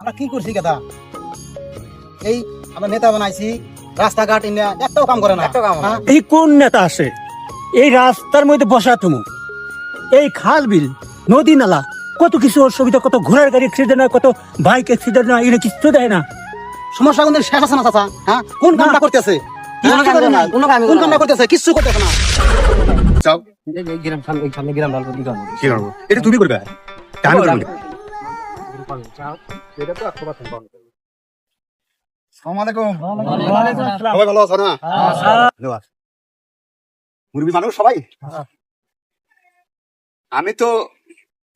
আমরা কি করছি কথা এই আমরা নেতা বানাইছি রাস্তাঘাট ইন্ডিয়া একটাও কাম করে না একটাও কাম করে না। হ্যাঁ? এই কোন নেতা আসে এই রাস্তার মধ্যে বসা তুমি এই খাল বিল নদী নালা কত কিছু অসুবিধা কত ঘোড়ার গাড়ি অ্যাক্সিডেন্ট হয় কত বাইক অ্যাক্সিডেন্ট হয় এগুলো কিছু দেয় না সমস্যা কিন্তু শেষ আছে না চাচা হ্যাঁ কোন কামটা করতেছে কোনো না। না, কামটা না। করতেছে কিচ্ছু করতেছে না যাও গ্রাম সামনে সামনে গ্রাম ডাল কি করব এটা তুমি করবে আমি করব না। আসসালামু। সবাই ভালো আছো না? মুরবি মানুষ সবাই? আমি তো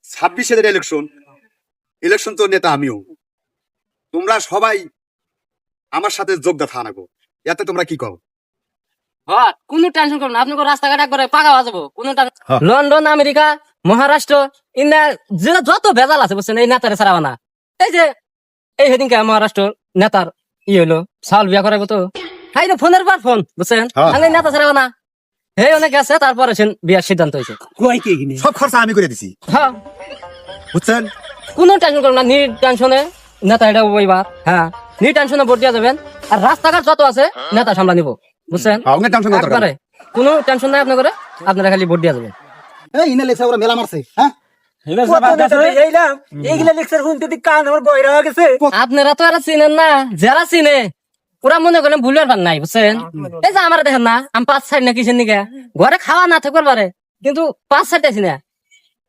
ছাব্বিশের ইলেকশন ইলেকশন তো নেতা আমিও। তোমরা সবাই আমার সাথে যোগদা থানাগো এতে তোমরা কি করো? হ্যাঁ কোনো টেনশন করো না। আপনি রাস্তাঘাট একবারে পাকা বাজাবো। কোনো টেনশন হ্যাঁ। লন্ডন আমেরিকা মহারাষ্ট্র ইন্দা যে যত ভেজাল আছে বুঝছেন এই নেতারে ছাড়াবা না এই যে এই সেদিনকে মহারাষ্ট্র নেতার ই হলো সাল বিয়া করাবো তো। হাই ফোনের পর ফোন বুঝছেন? হ্যাঁ। আমি নেতা ছাড়াবো না হে অনেক আছে তারপরে বিয়ার সিদ্ধান্ত হয়েছে। সব খরচা আমি করে দিছি। হ্যাঁ। বুঝছেন? কোনো টেনশন করো না নির টেনশনে নেতা এটা ওইবার হ্যাঁ নির টেনশনে ভোট দিয়া যাবেন। আর রাস্তাঘাট যত আছে নেতা সামলা নিব। বুঝছেন? একবারে। কোনো টেনশন নাই আপনার করে আপনারা খালি ভোট দিয়া যাবেন। এই ইনে লেখা ওরা মেলা মারছে হ্যাঁ? হয়ে গেছে। আপনারা তো আর চিনেন না যারা চিনে ওরা মনে করেন ভুলের নাই বুঝছেন? এই যে আমার দেখেন না আমি পাঁচ সাইড না কিসের নিকে? ঘরে খাওয়া না থাকবার পারে কিন্তু পাঁচ সাইড আছি না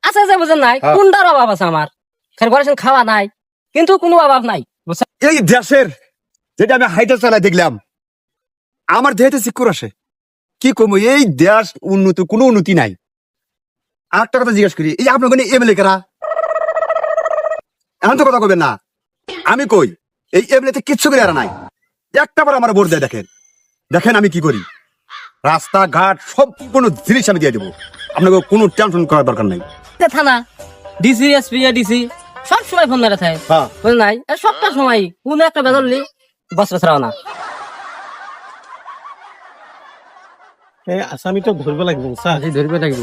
আছে যে বুঝেন নাই হ্যাঁ। কোনটার অভাব আছে আমার। খালি ঘরে খাওয়া নাই কিন্তু কোনো অভাব নাই এই দেশের যেটা আমি হাইটে চালাই দেখলাম আমার দেহেতে চিকুর আসে। কি কমো এই দেশ উন্নতি কোনো উন্নতি নাই। আরেকটা কথা জিজ্ঞেস করি এই আপনার কোনো এমএলএ কারা? এখন তো কথা কবেন না। আমি কই এই এমএলএ তে কিচ্ছু করে আর নাই। একটা বার আমার ভোট দেয় দেখেন। দেখেন আমি কি করি। রাস্তাঘাট সব কোনো জিনিস আমি দিয়ে দেবো। আপনাকে কোনো টেনশন করার দরকার নাই। থানা ডিসি এসপি ডিসি সব সময় ফোন মেরে থাকে। হ্যাঁ। বুঝলেন নাই আর সবটা সময়। কোন একটা বেদললি বস বসরাও না আসামি তো ধৰিব লাগিব স্যার। ধরবে থাকব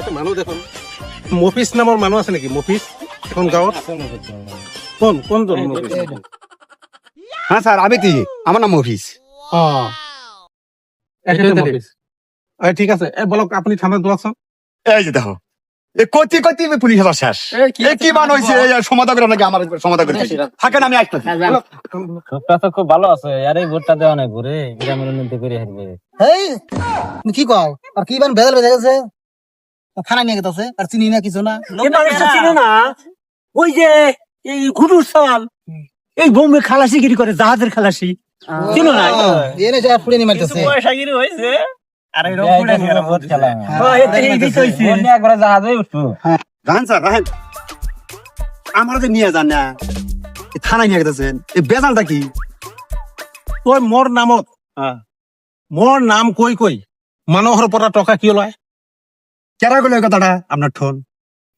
এটা মানুহ দেখোন। মফিজ নামৰ মানুহ আছে নেকি? মফিজ? এখন গাঁৱত? কোন? কোনজন মফিজ? হ্যাঁ স্যার আমি আমার নাম এই, ঠিক আছে। এ বলক আপুনি থানাত যোৱাচোন এই যে দেখো কতি কতি পুলিশ আবার শেষ। কি এ কি মান হয়েছে এই করে নাকি আমার সমাধান করে থাকেন আমি আসতেছি তো খুব ভালো আছে। আর এই ভোটটা দেওয়া নাই ঘুরে গ্রামের উন্নতি করে হারবে এই কি কও আর কি বান বেজাল বেজে গেছে থানা নিয়ে গেছে আর চিনি না কিছু না। এই না ওই যে এই ঘুটুর সওয়াল এই বোম্বে খালাসি গিরি করে জাহাজের খালাসি। চিনো না? এনে যা ফুড়ে নিয়ে মারতেছে। পয়সাগিরি হয়েছে আর এই ভোট খেলা। হ্যাঁ, এই- এই- এই তো হইছে। ভোট নিয়ে একবারে জাহাজে উঠবো। রাহেন স্যার রাহেন আমার যে নিয়ে যান না এ থানায় নিয়ে গেছেন এই বেজালটা কি? তই মোৰ নামত মোৰ নাম কৈ কৈ মানুহৰ পৰা টকা কিয় লয়? কেরা গেল কথাটা? আপনার ঠোন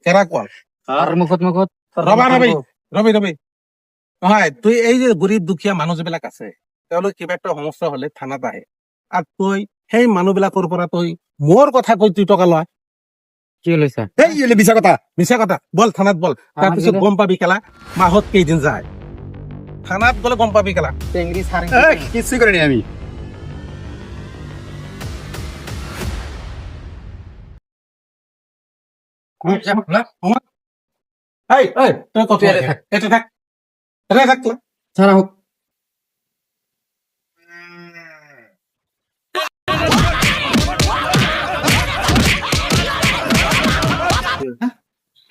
কেৰা কোৱা আর মুখত মুখত। ৰবা ৰবি ৰবি ৰবি। নহয় তুই এই যে গৰীব দুখীয়া মানুহ যিবিলাক আছে তেওঁলোক কিবা একটা সমস্যা হলে থানাত আহে। আৰু তই সেই মানুহবিলাকৰ পৰা তই মোৰ কথা কৈ তুই টকা লয় কি হইছে এই এলে বিচার কথা মিছা কথা। বল থানাত বল। তাৰপিছত গম পাবি কেলা মাহত কেইদিন যায়। থানাত গলে গম পাবি কেলা। সারি এই, কিছুই করিনি আমি। এই এই তই কত এটা থাক। এটা থাক। ছাড়া হোক।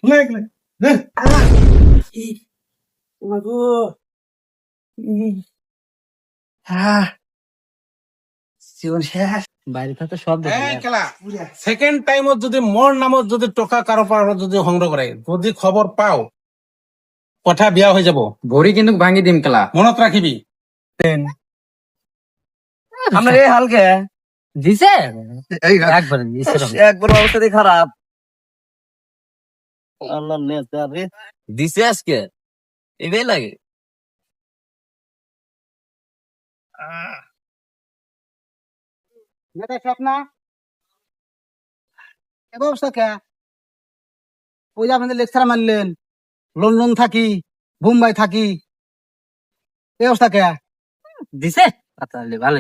লে, লে। বাইরে থাকতে সব সেকেন্ড টাইমত যদি মোৰ নামত যদি টকা কাৰো পৰা যদি সংগ্ৰহ কৰে যদি খবৰ পাও কথা বিয়া হৈ যাব। ভরি কিন্তু ভাঙি দিম খেলা। মনত ৰাখিবি। আপনার এই হালকে দিছে? এই একবার একবার অবস্থা খারাপ আল্লাহ নেতা রে দিছে আজকে। এটাই লাগে। নেতা সাহেব না? এ ব্যবস্থা কে? ওই যে আপনাদের লেকচার মারলেন। লন্ডন থাকি বোম্বাই থাকি। এই অবস্থা কে? দিছে? আচ্ছা ভালো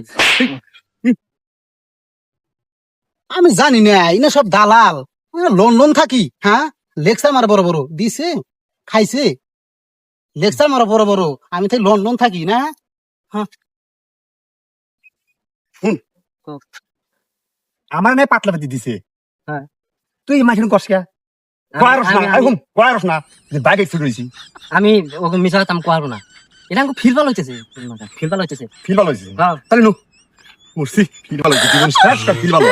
আমি জানি না ইনা সব দালাল। লন্ডন থাকি হ্যাঁ? লেকচার মারা বড় বড়। দিছে খাইছে। লেকচার মারা বড় বড়। আমি তাই লন্ডন থাকি না? আমার নাই পাতলা পাতি দিছে। হ্যাঁ। তুই মাঝখানে কষকা কয়ারস না এখন কয়ারস আমি ওকে করব না। এটা আমাকে ফিল ভালো হইতেছে ফিল ভালো হইতেছে ফিল ভালো হয়েছে হ্যাঁ তাহলে নু মরছি ফিল ভালো হয়েছে জীবন শেষ ফিল ভালো